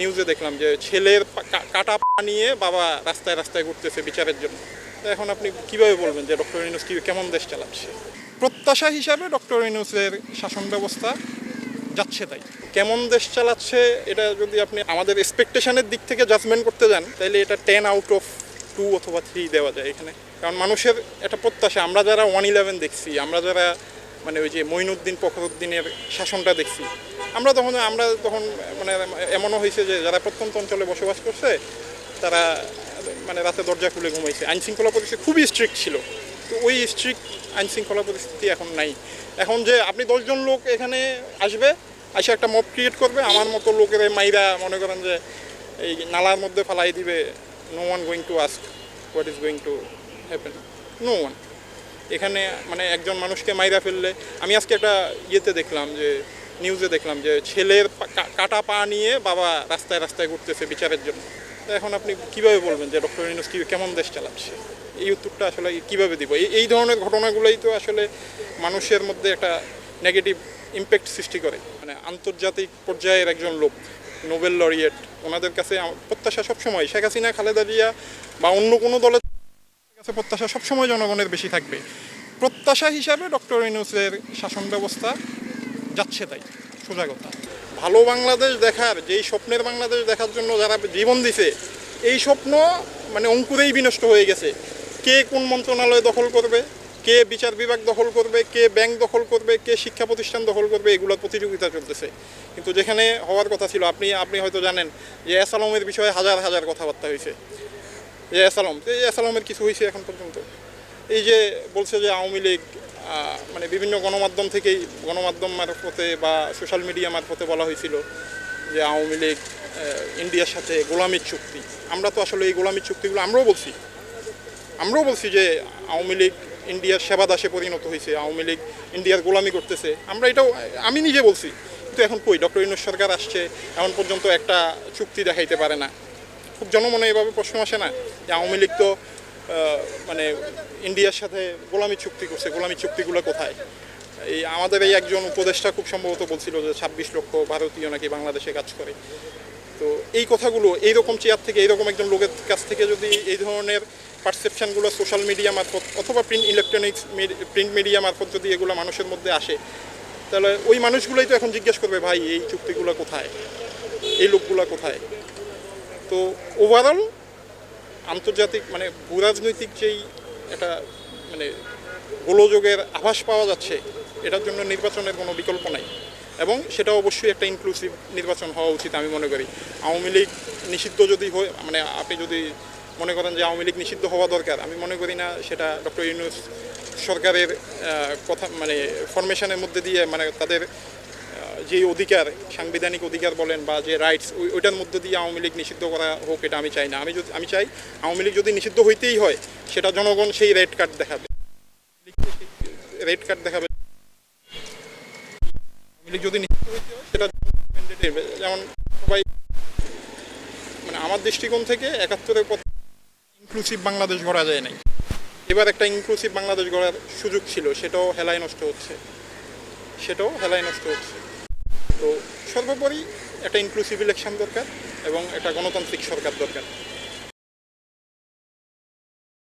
নিউজে দেখলাম যে ছেলের কাটা পা নিয়ে বাবা রাস্তায় রাস্তায় ঘুরতেছে বিচারের জন্য। এখন আপনি কীভাবে বলবেন যে ডক্টর ইউনুস কি কেমন দেশ চালাচ্ছে? প্রত্যাশা হিসাবে ডক্টর ইউনুসের শাসন ব্যবস্থা যাচ্ছে তাই। কেমন দেশ চালাচ্ছে এটা যদি আপনি আমাদের এক্সপেকটেশনের দিক থেকে জাজমেন্ট করতে যান তাহলে এটা টেন আউট অফ টু অথবা থ্রি দেওয়া যায় এখানে। কারণ মানুষের একটা প্রত্যাশা, আমরা যারা ওয়ান ইলেভেন দেখছি, আমরা যারা মানে ওই যে মঈনুদ্দিন ফখরুদ্দিনের শাসনটা দেখছি আমরা তখন আমরা তখন মানে এমনও হয়েছে যে যারা প্রত্যন্ত অঞ্চলে বসবাস করছে, তারা মানে রাতে দরজা খুলে ঘুমাইছে। আইন শৃঙ্খলা পরিস্থিতি খুবই স্ট্রিক্ট ছিল। তো ওই স্ট্রিক্ট আইন শৃঙ্খলা পরিস্থিতি এখন নাই। এখন যে আপনি দশজন লোক এখানে আসবে এসে একটা মব ক্রিয়েট করবে, আমার মতো লোকের মাইরা মনে করেন যে এই নালার মধ্যে ফালাই দিবে no one going to ask what is going to happen no one এখানে মানে একজন মানুষকে মাইরা ফেললে, আমি আজকে একটা ইয়েতে দেখলাম যে নিউজে দেখলাম যে ছেলের কাটা পা নিয়ে বাবা রাস্তায় রাস্তায় ঘুরতেছে বিচারের জন্য। এখন আপনি কীভাবে বলবেন যে ডক্টর ইউনুস কি কেমন দেশ চালাচ্ছে? এই উত্তরটা আসলে কীভাবে দিব? এই এই ধরনের ঘটনাগুলোই তো আসলে মানুষের মধ্যে একটা নেগেটিভ ইম্প্যাক্ট সৃষ্টি করে। মানে আন্তর্জাতিক পর্যায়ের একজন লোক, নোবেল লরিয়েট ওনাদের কাছে প্রত্যাশা সবসময়, শেখ হাসিনা, খালেদা জিয়া বা অন্য কোনো দলের কাছে প্রত্যাশা সবসময় জনগণের বেশি থাকবে। প্রত্যাশা হিসাবে ডক্টর ইউনুসের শাসন ব্যবস্থা যাচ্ছে তাই, সোজা কথা। ভালো বাংলাদেশ দেখার, যেই স্বপ্নের বাংলাদেশ দেখার জন্য যারা জীবন দিছে, এই স্বপ্ন মানে অঙ্কুরেই বিনষ্ট হয়ে গেছে। কে কোন মন্ত্রণালয় দখল করবে, কে বিচার বিভাগ দখল করবে, কে ব্যাংক দখল করবে, কে শিক্ষা প্রতিষ্ঠান দখল করবে, এগুলোর প্রতিযোগিতা চলতেছে। কিন্তু যেখানে হওয়ার কথা ছিল, আপনি আপনি হয়তো জানেন যে এস আলমের বিষয়ে হাজার হাজার কথাবার্তা হয়েছে। যে তো এই এস আলমের কিছু হয়েছে এখন পর্যন্ত। এই যে বলছে যে আওয়ামী লীগ মানে বিভিন্ন গণমাধ্যম থেকেই গণমাধ্যম মারফতে বা সোশ্যাল মিডিয়া মারফতে বলা হয়েছিল যে আওয়ামী লীগ ইন্ডিয়ার সাথে গোলামির চুক্তি। আমরা তো আসলে এই গোলামির চুক্তিগুলো আমরাও বলছি। আমরাও বলছি যে আওয়ামী লীগ, ইন্ডিয়ার সেবা দাসে পরিণত হয়েছে, আওয়ামী লীগ ইন্ডিয়ার গোলামি করতেছে। আমরা এটাও, আমি নিজে বলছি। কিন্তু এখন কই? ডক্টর ইউনুস সরকার আসছে, এখন পর্যন্ত একটা চুক্তি দেখাইতে পারে না। খুব জনমনে এভাবে প্রশ্ন আসে না যে আওয়ামী লীগ তো মানে ইন্ডিয়ার সাথে গোলামি চুক্তি করছে, গোলামি চুক্তিগুলো কোথায়? এই আমাদের এই একজন উপদেষ্টা খুব সম্ভবত বলছিল যে ছাব্বিশ লক্ষ ভারতীয় নাকি বাংলাদেশে কাজ করে। তো এই কথাগুলো, এইরকম চেয়ার থেকে, এইরকম একজন লোকের কাছ থেকে যদি এই ধরনের পারসেপশনগুলো সোশ্যাল মিডিয়া মারফত অথবা প্রিন্ট ইলেকট্রনিক্স প্রিন্ট মিডিয়া মারফত যদি এগুলো মানুষের মধ্যে আসে, তাহলে ওই মানুষগুলোই তো এখন জিজ্ঞেস করবে, ভাই, এই চুক্তিগুলো কোথায়? এই লোকগুলো কোথায়? তো ওভারঅল আন্তর্জাতিক মানে ভূরাজনৈতিক যেই একটা মানে গোলযোগের আভাস পাওয়া যাচ্ছে, এটার জন্য নির্বাচনের কোনো বিকল্প নাই। এবং সেটা অবশ্যই একটা ইনক্লুসিভ নির্বাচন হওয়া উচিত আমি মনে করি। আওয়ামী লীগ নিষিদ্ধ যদি হয় মানে আপনি যদি মনে করেন যে আওয়ামী লীগ নিষিদ্ধ হওয়া দরকার, আমি মনে করি না সেটা ডক্টর ইউনুস সরকারের কথা মানে ফরমেশনের মধ্যে দিয়ে মানে তাদের যে অধিকার, সাংবিধানিক অধিকার বলেন বা যে রাইটস ওইটার মধ্যে দিয়ে আওয়ামী লীগ নিষিদ্ধ করা হোক, এটা আমি চাই না। আমি যদি আমি চাই আওয়ামী লীগ যদি নিষিদ্ধ হইতেই হয়, সেটা জনগণ সেই রেড কার্ড দেখাবে। রেড কার্ড দেখাবে। আওয়ামী লীগ যদি নিষিদ্ধ হইতে হয়, সেটা। যেমন সবাই মানে আমার দৃষ্টিকোণ থেকে একাত্তরের পর ইনক্লুসিভ বাংলাদেশ গড়া যায় নাই। এবার একটা ইনক্লুসিভ বাংলাদেশ গড়ার সুযোগ ছিল, সেটাও হেলায় নষ্ট হচ্ছে। সেটাও হেলায় নষ্ট হচ্ছে। তো সর্বোপরি একটা ইনক্লুসিভ ইলেকশন দরকার এবং একটা গণতান্ত্রিক সরকার দরকার।